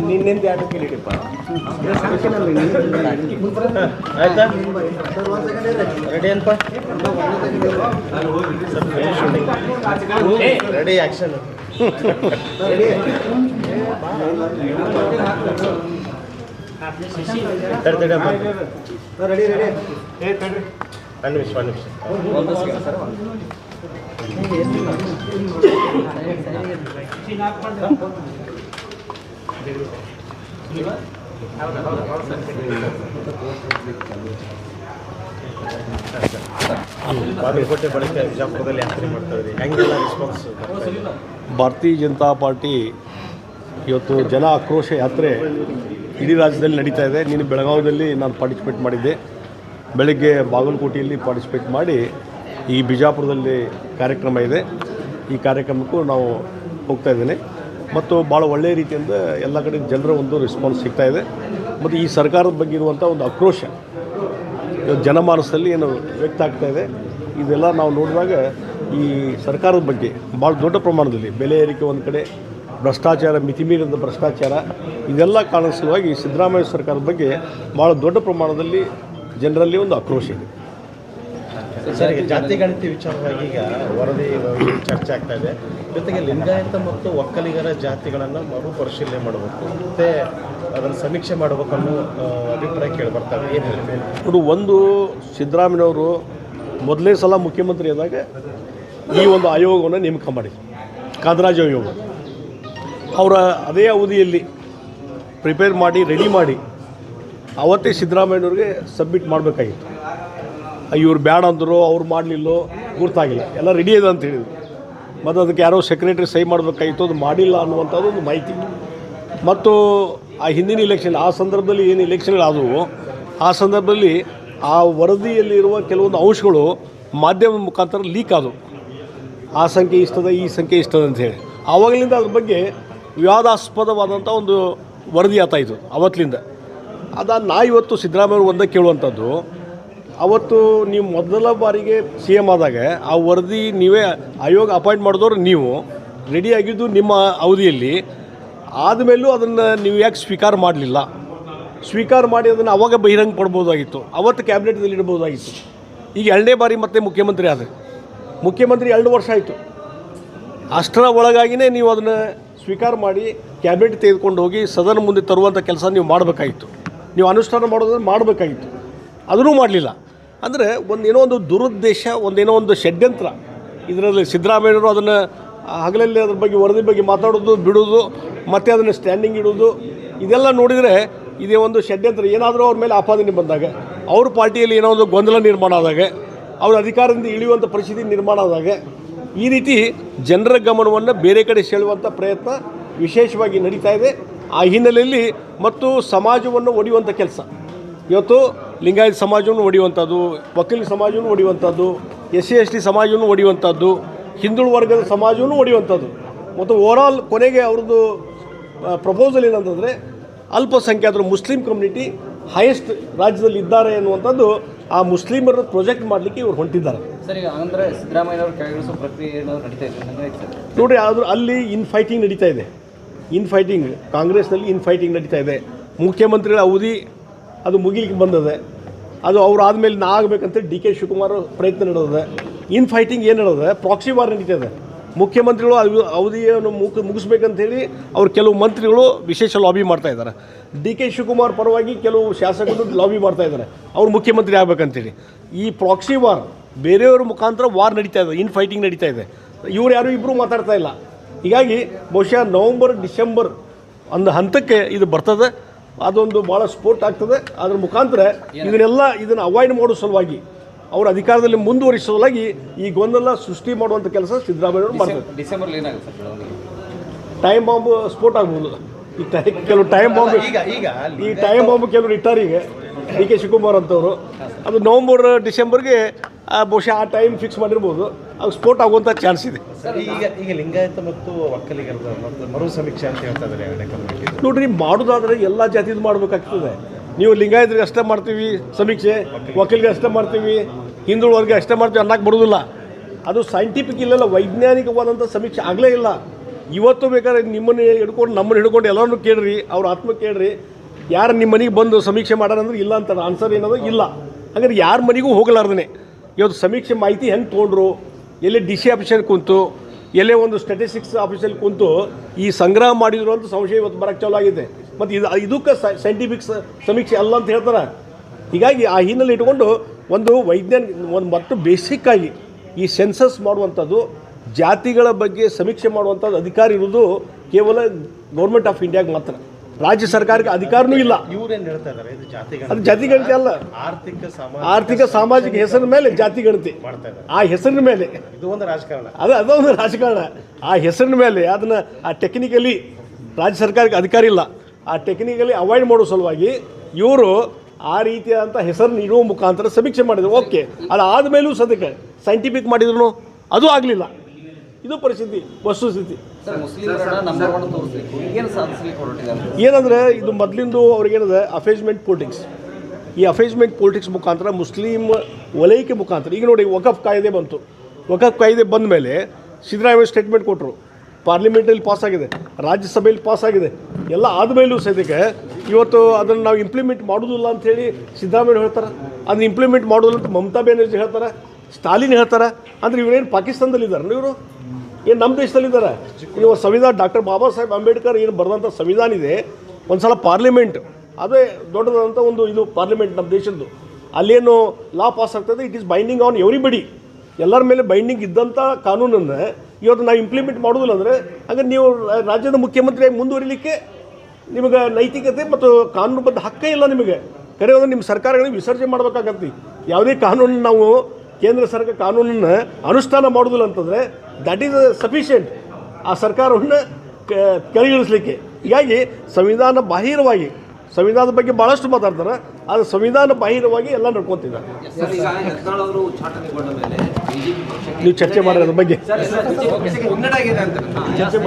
ನಿನ್ನಿಂದ ಎಡಕ್ಕೆ ಇಡಿಪ್ಪ ಆಯ್ತಾ ರೆಡಿ ಅನ್ಪ ರೆಡಿ ಅಮ್ಮ. ರೆಡಿ ರೆಡಿ ಏ ತಡಿ ಒಂದು ನಿಮಿಷ ಒಂದು ನಿಮಿಷ. ಬಾಗಲಕೋಟೆ ಬಳಿಕ ಬಿಜಾಪುರದಲ್ಲಿ ಯಾತ್ರೆ ಮಾಡ್ತಾ ಇದ್ರಿ ಹೆಂಗೆಲ್ಲ ರೆಸ್ಪಾನ್ಸ್ ಭಾರತೀಯ ಜನತಾ ಪಾರ್ಟಿ ಇವತ್ತು ಜನ ಆಕ್ರೋಶ ಯಾತ್ರೆ ಇಡೀ ರಾಜ್ಯದಲ್ಲಿ ನಡೀತಾ ಇದೆ. ನೀನು ಬೆಳಗಾವಿಯಲ್ಲಿ ನಾನು ಪಾರ್ಟಿಸಿಪೇಟ್ ಮಾಡಿದ್ದೆ. ಬೆಳಗ್ಗೆ ಬಾಗಲಕೋಟೆಯಲ್ಲಿ ಪಾರ್ಟಿಸಿಪೇಟ್ ಮಾಡಿ ಈ ಬಿಜಾಪುರದಲ್ಲಿ ಕಾರ್ಯಕ್ರಮ ಇದೆ. ಈ ಕಾರ್ಯಕ್ರಮಕ್ಕೂ ನಾವು ಹೋಗ್ತಾ ಇದ್ದೀನಿ. ಮತ್ತು ಭಾಳ ಒಳ್ಳೆಯ ರೀತಿಯಿಂದ ಎಲ್ಲ ಕಡೆ ಜನರ ಒಂದು ರೆಸ್ಪಾನ್ಸ್ ಸಿಗ್ತಾ ಇದೆ. ಮತ್ತು ಈ ಸರ್ಕಾರದ ಬಗ್ಗೆ ಇರುವಂಥ ಒಂದು ಆಕ್ರೋಶ ಜನಮಾನಸದಲ್ಲಿ ಏನು ವ್ಯಕ್ತ ಆಗ್ತಾ ಇದೆ. ಇದೆಲ್ಲ ನಾವು ನೋಡಿದಾಗ ಈ ಸರ್ಕಾರದ ಬಗ್ಗೆ ಭಾಳ ದೊಡ್ಡ ಪ್ರಮಾಣದಲ್ಲಿ ಬೆಲೆ ಏರಿಕೆ ಒಂದು ಕಡೆ, ಭ್ರಷ್ಟಾಚಾರ, ಮಿತಿಮೀರಿದ ಭ್ರಷ್ಟಾಚಾರ, ಇದೆಲ್ಲ ಕಾರಣ ಸಲುವಾಗಿ ಸಿದ್ದರಾಮಯ್ಯ ಸರ್ಕಾರದ ಬಗ್ಗೆ ಭಾಳ ದೊಡ್ಡ ಪ್ರಮಾಣದಲ್ಲಿ ಜನರಲ್ಲಿ ಒಂದು ಆಕ್ರೋಶ ಇದೆ. ಸರ್ ಜಾತಿ ಗಣತಿ ವಿಚಾರವಾಗಿ ಈಗ ವರದಿ ಚರ್ಚೆ ಆಗ್ತಾ ಇದೆ. ಜೊತೆಗೆ ಲಿಂಗಾಯತ ಮತ್ತು ಒಕ್ಕಲಿಗರ ಜಾತಿಗಳನ್ನು ಮರುಪರಿಶೀಲನೆ ಮಾಡಬೇಕು. ಮತ್ತೆ ಅದನ್ನು ಸಮೀಕ್ಷೆ ಮಾಡಬೇಕು ಅನ್ನೋ ಅಭಿಪ್ರಾಯ ಕೇಳಿ ಬರ್ತಾರೆ ಏನು ನೋಡು ಒಂದು ಸಿದ್ದರಾಮಯ್ಯವರು ಮೊದಲೇ ಸಲ ಮುಖ್ಯಮಂತ್ರಿ ಆದಾಗ ಈ ಒಂದು ಆಯೋಗವನ್ನು ನೇಮಕ ಮಾಡಿ ಕಾದರಾಜ ಆಯೋಗ. ಅವರ ಅದೇ ಅವಧಿಯಲ್ಲಿ ಪ್ರಿಪೇರ್ ಮಾಡಿ ರೆಡಿ ಮಾಡಿ ಅವತ್ತೇ ಸಿದ್ದರಾಮಯ್ಯವ್ರಿಗೆ ಸಬ್ಮಿಟ್ ಮಾಡಬೇಕಾಗಿತ್ತು. ಇವ್ರು ಬ್ಯಾಡ ಅಂದರು, ಅವ್ರು ಮಾಡಲಿಲ್ಲೋ, ಗುರ್ತಾಗಿಲ್ಲ. ಎಲ್ಲ ರೆಡಿ ಇದೆ ಅಂತ ಹೇಳಿದ್ರು. ಮತ್ತು ಅದಕ್ಕೆ ಯಾರೋ ಸೆಕ್ರೆಟರಿ ಸಹಿ ಮಾಡಬೇಕಾಗಿತ್ತು, ಅದು ಮಾಡಿಲ್ಲ ಅನ್ನುವಂಥದ್ದು ಒಂದು ಮಾಹಿತಿ. ಮತ್ತು ಆ ಹಿಂದಿನ ಇಲೆಕ್ಷನ್ ಆ ಸಂದರ್ಭದಲ್ಲಿ ಏನು ಇಲೆಕ್ಷನ್ಗಳಾದವು ಆ ಸಂದರ್ಭದಲ್ಲಿ ಆ ವರದಿಯಲ್ಲಿರುವ ಕೆಲವೊಂದು ಅಂಶಗಳು ಮಾಧ್ಯಮ ಮುಖಾಂತರ ಲೀಕ್ ಆದವು. ಆ ಸಂಖ್ಯೆ ಇಷ್ಟದ, ಈ ಸಂಖ್ಯೆ ಇಷ್ಟದ ಅಂತ ಹೇಳಿ. ಆವಾಗಲಿಂದ ಅದ್ರ ಬಗ್ಗೆ ವಿವಾದಾಸ್ಪದವಾದಂಥ ಒಂದು ವರದಿ ಆತಾಯಿತು ಅವತ್ತಿನಿಂದ ಅದ ನಾ ಇವತ್ತು ಸಿದ್ದರಾಮಯ್ಯ ಒಂದೇ ಕೇಳುವಂಥದ್ದು. ಅವತ್ತು ನೀವು ಮೊದಲ ಬಾರಿಗೆ ಸಿ ಎಂ ಆದಾಗ ಆ ವರದಿ ನೀವೇ ಆಯೋಗ ಅಪಾಯಿಂಟ್ ಮಾಡಿದವರು ನೀವು. ರೆಡಿ ಆಗಿದ್ದು ನಿಮ್ಮ ಅವಧಿಯಲ್ಲಿ. ಆದಮೇಲೂ ಅದನ್ನು ನೀವು ಯಾಕೆ ಸ್ವೀಕಾರ ಮಾಡಲಿಲ್ಲ? ಸ್ವೀಕಾರ ಮಾಡಿ ಅದನ್ನು ಅವಾಗ ಬಹಿರಂಗ ಪಡ್ಬೋದಾಗಿತ್ತು. ಅವತ್ತು ಕ್ಯಾಬಿನೆಟ್ದಲ್ಲಿ ಇಡ್ಬೋದಾಗಿತ್ತು. ಈಗ ಎರಡನೇ ಬಾರಿ ಮತ್ತೆ ಮುಖ್ಯಮಂತ್ರಿ ಆದರೆ. ಮುಖ್ಯಮಂತ್ರಿ ಎರಡು ವರ್ಷ ಆಯಿತು. ಅಷ್ಟರ ಒಳಗಾಗಿಯೇ ನೀವು ಅದನ್ನು ಸ್ವೀಕಾರ ಮಾಡಿ ಕ್ಯಾಬಿನೆಟ್ ತೆಗೆದುಕೊಂಡು ಹೋಗಿ ಸದನ ಮುಂದೆ ತರುವಂಥ ಕೆಲಸ ನೀವು ಮಾಡಬೇಕಾಗಿತ್ತು. ನೀವು ಅನುಷ್ಠಾನ ಮಾಡೋದನ್ನು ಮಾಡಬೇಕಾಗಿತ್ತು. ಅದನ್ನು ಮಾಡಲಿಲ್ಲ. ಅಂದರೆ ಒಂದೇನೋ ಒಂದು ದುರುದ್ದೇಶ ಒಂದೇನೋ ಒಂದು ಷಡ್ಯಂತ್ರ. ಇದರಲ್ಲಿ ಸಿದ್ದರಾಮಯ್ಯವರು ಅದನ್ನು ಹಗಲಲ್ಲಿ ಅದ್ರ ಬಗ್ಗೆ ವರದಿ ಬಗ್ಗೆ ಮಾತಾಡೋದು, ಬಿಡೋದು, ಮತ್ತು ಅದನ್ನು ಸ್ಟ್ಯಾಂಡಿಂಗ್ ಇಡೋದು, ಇದೆಲ್ಲ ನೋಡಿದರೆ ಇದೇ ಒಂದು ಷಡ್ಯಂತ್ರ. ಏನಾದರೂ ಅವ್ರ ಮೇಲೆ ಆಪಾದನೆ ಬಂದಾಗ, ಅವ್ರ ಪಾರ್ಟಿಯಲ್ಲಿ ಏನೋ ಒಂದು ಗೊಂದಲ ನಿರ್ಮಾಣ ಆದಾಗ, ಅವ್ರ ಅಧಿಕಾರದಿಂದ ಇಳಿಯುವಂಥ ಪರಿಸ್ಥಿತಿ ನಿರ್ಮಾಣ ಆದಾಗ, ಈ ರೀತಿ ಜನರ ಗಮನವನ್ನು ಬೇರೆ ಕಡೆ ಸೆಳೆಯುವಂಥ ಪ್ರಯತ್ನ ವಿಶೇಷವಾಗಿ ನಡೀತಾ ಇದೆ. ಆ ಹಿನ್ನೆಲೆಯಲ್ಲಿ ಮತ್ತು ಸಮಾಜವನ್ನು ಒಡೆಯುವಂಥ ಕೆಲಸ. ಇವತ್ತು ಲಿಂಗಾಯತ ಸಮಾಜವನ್ನು ಒಡೆಯುವಂಥದ್ದು ವಕೀಲ ಸಮಾಜವನ್ನು ಒಡೆಯುವಂಥದ್ದು ಎಸ್ ಸಿ ಎಸ್ ಟಿ ಸಮಾಜವನ್ನು ಒಡೆಯುವಂಥದ್ದು ಹಿಂದುಳು ವರ್ಗದ ಸಮಾಜವನ್ನು ಒಡೆಯುವಂಥದ್ದು ಮತ್ತು ಓವರಾಲ್ ಕೊನೆಗೆ ಅವ್ರದ್ದು ಪ್ರಪೋಸಲ್ ಏನಂತಂದರೆ ಅಲ್ಪಸಂಖ್ಯಾತರು ಮುಸ್ಲಿಂ ಕಮ್ಯುನಿಟಿ ಹೈಯೆಸ್ಟ್ ರಾಜ್ಯದಲ್ಲಿ ಇದ್ದಾರೆ ಅನ್ನುವಂಥದ್ದು ಆ ಮುಸ್ಲಿಮರ ಪ್ರೊಜೆಕ್ಟ್ ಮಾಡಲಿಕ್ಕೆ ಇವರು ಹೊಂಟಿದ್ದಾರೆ. ನೋಡ್ರಿ ಅದು ಅಲ್ಲಿ ಇನ್ ಫೈಟಿಂಗ್ ನಡೀತಾ ಇದೆ. ಇನ್ ಫೈಟಿಂಗ್ ಕಾಂಗ್ರೆಸ್ನಲ್ಲಿ ಇನ್ ಫೈಟಿಂಗ್ ನಡೀತಾ ಇದೆ. ಮುಖ್ಯಮಂತ್ರಿಗಳ ಅವಧಿ ಅದು ಮುಗಿಲಿಕ್ಕೆ ಬಂದದೆ. ಅದು ಅವ್ರು ಆದಮೇಲೆ ನಾ ಆಗಬೇಕಂತ ಡಿ ಕೆ ಶಿವಕುಮಾರ್ ಪ್ರಯತ್ನ ನಡೆದಿದೆ. ಇನ್ ಫೈಟಿಂಗ್ ಏನು ನಡೆದಿದೆ? ಪ್ರಾಕ್ಸಿ ವಾರ್ ನಡೀತಾ ಇದೆ. ಮುಖ್ಯಮಂತ್ರಿಗಳು ಅದು ಅವಧಿಯನ್ನು ಮುಗ ಮುಗಿಸ್ಬೇಕಂತೇಳಿ ಅವ್ರು ಕೆಲವು ಮಂತ್ರಿಗಳು ವಿಶೇಷ ಲಾಬಿ ಮಾಡ್ತಾ ಇದ್ದಾರೆ. ಡಿ ಕೆ ಶಿವಕುಮಾರ್ ಪರವಾಗಿ ಕೆಲವು ಶಾಸಕರು ಲಾಬಿ ಮಾಡ್ತಾ ಇದ್ದಾರೆ. ಅವ್ರು ಮುಖ್ಯಮಂತ್ರಿ ಆಗಬೇಕಂತೇಳಿ ಈ ಪ್ರಾಕ್ಸಿ ವಾರ್ ಬೇರೆಯವ್ರ ಮುಖಾಂತರ ವಾರ್ ನಡೀತಾ ಇದೆ. ಇನ್ ಫೈಟಿಂಗ್ ನಡೀತಾ ಇದೆ. ಇವ್ರು ಯಾರು ಇಬ್ಬರು ಮಾತಾಡ್ತಾ ಇಲ್ಲ. ಹೀಗಾಗಿ ಬಹುಶಃ ನವಂಬರ್ ಡಿಸೆಂಬರ್ ಒಂದು ಹಂತಕ್ಕೆ ಇದು ಬರ್ತದೆ. ಅದೊಂದು ಭಾಳ ಸ್ಪೋರ್ಟ್ ಆಗ್ತದೆ. ಅದರ ಮುಖಾಂತರ ಇದನ್ನೆಲ್ಲ ಇದನ್ನು ಅವಾಯ್ಡ್ ಮಾಡೋ ಸಲುವಾಗಿ ಅವರ ಅಧಿಕಾರದಲ್ಲಿ ಮುಂದುವರಿಸೋ ಸಲುವಾಗಿ ಈ ಗೊಂದಲ ಸೃಷ್ಟಿ ಮಾಡುವಂಥ ಕೆಲಸ ಸಿದ್ದರಾಮಯ್ಯ ಮಾಡ್ತಾರೆ. ಡಿಸೆಂಬರ್ ಏನಾಗುತ್ತೆ ಸರ್ ಟೈಮ್ ಬಾಂಬ್ ಸ್ಪೋರ್ಟ್ ಆಗ್ಬೋದು. ಈ ಟೈ ಕೆಲವು ಟೈಮ್ ಬಾಂಬ್ ಈಗ ಈಗ ಈ ಟೈಮ್ ಬಾಂಬ್ ಕೆಲವರು ಇಟ್ಟಾರೆ ಈಗ. ಡಿ ಕೆ ಶಿವಕುಮಾರ್ ಅಂತವರು. ಅದು ನವಂಬರ್ ಡಿಸೆಂಬರ್ಗೆ ಆ, ಬಹುಶಃ ಆ ಟೈಮ್ ಫಿಕ್ಸ್ ಮಾಡಿರ್ಬೋದು. ಅದು ಸ್ಫೋಟ ಆಗುವಂಥ ಚಾನ್ಸ್ ಇದೆ. ಈಗ ಈಗ ಲಿಂಗಾಯತ ಮತ್ತು ಒಕ್ಕಲಿಗರದ ಮತ್ತು ಮರು ಸಮೀಕ್ಷೆ ಅಂತ ಹೇಳ್ತಾ ಇದ್ದಾರೆ ನೋಡ್ರಿ ಮಾಡೋದಾದ್ರೆ ಎಲ್ಲ ಜಾತಿದು ಮಾಡಬೇಕಾಗ್ತದೆ. ನೀವು ಲಿಂಗಾಯತರಿಗೆ ಅಷ್ಟೇ ಮಾಡ್ತೀವಿ ಸಮೀಕ್ಷೆ ವಕೀಲರಿಗೆ ಅಷ್ಟೇ ಮಾಡ್ತೀವಿ ಹಿಂದುಳಿದ ವರ್ಗ ಅಷ್ಟೇ ಮಾಡ್ತೀವಿ ಅನ್ನಕ್ಕೆ ಬರೋದಿಲ್ಲ. ಅದು ಸೈಂಟಿಫಿಕ್ ಇಲ್ಲಲ್ಲ ವೈಜ್ಞಾನಿಕವಾದಂಥ ಸಮೀಕ್ಷೆ ಆಗಲೇ ಇಲ್ಲ. ಇವತ್ತು ಬೇಕಾದ್ರೆ ನಿಮ್ಮನ್ನು ಹಿಡ್ಕೊಂಡು ನಮ್ಮನ್ನು ಹಿಡ್ಕೊಂಡು ಎಲ್ಲರನ್ನೂ ಕೇಳ್ರಿ ಅವ್ರ ಆತ್ಮ ಕೇಳ್ರಿ. ಯಾರು ನಿಮ್ಮ ಮನೆಗೆ ಬಂದು ಸಮೀಕ್ಷೆ ಮಾಡೋಣಂದ್ರೆ ಇಲ್ಲ ಅಂತಾರೆ. ಆನ್ಸರ್ ಏನದು ಇಲ್ಲ. ಹಾಗಾದ್ರೆ ಯಾರ ಮನೆಗೂ ಹೋಗಲಾರ್ದೇ ಇವತ್ತು ಸಮೀಕ್ಷೆ ಮಾಹಿತಿ ಹೆಂಗೆ ತೊಗೊಂಡ್ರು? ಎಲ್ಲೇ ಡಿ ಸಿ ಆಫೀಸಲ್ಲಿ ಕುಂತು, ಎಲ್ಲೇ ಒಂದು ಸ್ಟ್ಯಾಟಿಸ್ಟಿಕ್ಸ್ ಆಫೀಸಲ್ಲಿ ಕುಂತು, ಈ ಸಂಗ್ರಹ ಮಾಡಿದ್ರು ಅಂತ ಸಂಶಯ ಇವತ್ತು ಬರೋಕ್ಕೆ ಚಾಲು ಆಗಿದೆ. ಮತ್ತು ಇದು ಇದಕ್ಕೆ ಸೈಂಟಿಫಿಕ್ ಸಮೀಕ್ಷೆ ಅಲ್ಲ ಅಂತ ಹೇಳ್ತಾರೆ. ಹೀಗಾಗಿ ಆ ಹಿನ್ನೆಲೆ ಇಟ್ಕೊಂಡು ಒಂದು ವೈಜ್ಞಾನಿಕ, ಒಂದು ಮತ್ತು ಆಗಿ ಈ ಸೆನ್ಸಸ್ ಮಾಡುವಂಥದ್ದು, ಜಾತಿಗಳ ಬಗ್ಗೆ ಸಮೀಕ್ಷೆ ಮಾಡುವಂಥದ್ದು ಅಧಿಕಾರಿ ಇರೋದು ಕೇವಲ ಗೌರ್ಮೆಂಟ್ ಆಫ್ ಇಂಡಿಯಾಗೆ ಮಾತ್ರ. ರಾಜ್ಯ ಸರ್ಕಾರಕ್ಕೆ ಅಧಿಕಾರನೂ ಇಲ್ಲ. ಇವ್ರೇನ್ ಹೇಳ್ತಾ ಇದಾರೆ? ಇದು ಜಾತಿ ಅದು ಜಾತಿ ಗಣತಿ ಅಲ್ಲ. ಆರ್ಥಿಕ ಸಾಮಾಜಿಕ ಆರ್ಥಿಕ ಸಾಮಾಜಿಕ ಹೆಸರಿನ ಮೇಲೆ ಜಾತಿ ಗಣತಿ. ಮಾಡ್ತಾ ಇದ್ದಾರೆ ಆ ಹೆಸರಿನ ಮೇಲೆ. ಇದು ಒಂದು ರಾಜಕಾರಣ. ಅದು ಅದೊಂದು ರಾಜಕಾರಣ. ಆ ಹೆಸರಿನ ಮೇಲೆ ಅದನ್ನು ಆ ಟೆಕ್ನಿಕಲಿ ರಾಜ್ಯ ಸರ್ಕಾರಕ್ಕೆ ಅಧಿಕಾರ ಇಲ್ಲ. ಆ ಟೆಕ್ನಿಕಲಿ ಅವಾಯ್ಡ್ ಮಾಡೋ ಸಲುವಾಗಿ ಇವರು ಆ ರೀತಿಯಾದಂಥ ಹೆಸರು ನೀಡುವ ಮುಖಾಂತರ ಸಮೀಕ್ಷೆ ಮಾಡಿದ್ರು. ಓಕೆ ಅದಾದ ಮೇಲೂ ಸದ್ಯಕ್ಕೆ ಸೈಂಟಿಫಿಕ್ ಮಾಡಿದ್ರು. ಅದು ಆಗಲಿಲ್ಲ. ಇದು ಪರಿಸ್ಥಿತಿ ವಸ್ತುಸ್ಥಿತಿ ಏನಂದರೆ ಇದು ಮೊದಲಿಂದು ಅವ್ರಿಗೇನಿದೆ ಅಫೇಜ್ಮೆಂಟ್ ಪೊಲಿಟಿಕ್ಸ್ ಈ ಅಫೇಜ್ಮೆಂಟ್ ಪೊಲಿಟಿಕ್ಸ್ ಮುಖಾಂತರ ಮುಸ್ಲಿಂ ವಲಯಕ್ಕೆ ಮುಖಾಂತರ ಈಗ ನೋಡಿ ವಕಫ್ ಕಾಯ್ದೆ ಬಂತು. ವಕಫ್ ಕಾಯ್ದೆ ಬಂದ ಮೇಲೆ ಸಿದ್ದರಾಮಯ್ಯ ಸ್ಟೇಟ್ಮೆಂಟ್ ಕೊಟ್ಟರು ಪಾರ್ಲಿಮೆಂಟಲ್ಲಿ ಪಾಸ್ ಆಗಿದೆ ರಾಜ್ಯಸಭೆಯಲ್ಲಿ ಪಾಸ್ ಆಗಿದೆ. ಎಲ್ಲ ಆದಮೇಲೂ ಸದ್ಯಕ್ಕೆ ಇವತ್ತು ಅದನ್ನು ನಾವು ಇಂಪ್ಲಿಮೆಂಟ್ ಮಾಡೋದಿಲ್ಲ ಅಂಥೇಳಿ ಸಿದ್ದರಾಮಯ್ಯ ಹೇಳ್ತಾರೆ. ಅದನ್ನ ಇಂಪ್ಲಿಮೆಂಟ್ ಮಾಡೋದಿಲ್ಲ ಅಂತ ಮಮತಾ ಬ್ಯಾನರ್ಜಿ ಹೇಳ್ತಾರೆ ಸ್ಟಾಲಿನ್ ಹೇಳ್ತಾರೆ. ಅಂದರೆ ಇವರೇನು ಪಾಕಿಸ್ತಾನದಲ್ಲಿ ಇದ್ದಾರೆ ಇವರು? ಏನು ನಮ್ಮ ದೇಶದಲ್ಲಿದ್ದಾರೆ ನೀವು ಸಂವಿಧಾನ, ಡಾಕ್ಟರ್ ಬಾಬಾ ಸಾಹೇಬ್ ಅಂಬೇಡ್ಕರ್ ಏನು ಬರೆದಂಥ ಸಂವಿಧಾನ ಇದೆ, ಒಂದು ಸಲ ಪಾರ್ಲಿಮೆಂಟ್ ಅದೇ ದೊಡ್ಡದಾದಂಥ ಒಂದು ಇದು ಪಾರ್ಲಿಮೆಂಟ್ ನಮ್ಮ ದೇಶದ್ದು. ಅಲ್ಲೇನು ಲಾ ಪಾಸ್ ಆಗ್ತದೆ it is binding on everybody ಎಲ್ಲರ ಮೇಲೆ ಬೈಂಡಿಂಗ್ ಇದ್ದಂಥ ಕಾನೂನನ್ನು ಇವತ್ತು ನಾವು ಇಂಪ್ಲಿಮೆಂಟ್ ಮಾಡೋದಿಲ್ಲ ಅಂದರೆ, ಹಾಗೆ ನೀವು ರಾಜ್ಯದ ಮುಖ್ಯಮಂತ್ರಿ ಮುಂದುವರಿಲಿಕ್ಕೆ ನಿಮಗೆ ನೈತಿಕತೆ ಮತ್ತು ಕಾನೂನುಬದ್ಧ ಹಕ್ಕೇ ಇಲ್ಲ ನಿಮಗೆ. ಕರೆ ಒಂದು ನಿಮ್ಮ ಸರ್ಕಾರಗಳಿಗೆ ವಿಸರ್ಜನೆ ಮಾಡಬೇಕಾಗತ್ತೆ. ಯಾವುದೇ ಕಾನೂನು ನಾವು ಕೇಂದ್ರ ಸರ್ಕಾರ ಕಾನೂನನ್ನು ಅನುಷ್ಠಾನ ಮಾಡೋದಿಲ್ಲ ಅಂತಂದರೆ ದಟ್ ಈಸ್ ಸಫಿಷಿಯೆಂಟ್ ಆ ಸರ್ಕಾರವನ್ನು ಕೆಳಗಿಳಿಸ್ಲಿಕ್ಕೆ ಹೀಗಾಗಿ ಸಂವಿಧಾನ ಬಾಹಿರವಾಗಿ ಸಂವಿಧಾನದ ಬಗ್ಗೆ ಭಾಳಷ್ಟು ಮಾತಾಡ್ತಾರೆ ಆದರೆ ಸಂವಿಧಾನ ಬಾಹಿರವಾಗಿ ಎಲ್ಲ ನಡ್ಕೊತಿದ್ದಾರೆ ಸರ್ ಈಗ ಯತ್ನಾಳ್ ಅವರು ಉಚ್ಚಾಟನೆಗೊಂಡ ಮೇಲೆ ನೀವು ಚರ್ಚೆ ಮಾಡಿರೋ ಅದ್ರ ಬಗ್ಗೆ ಚರ್ಚೆ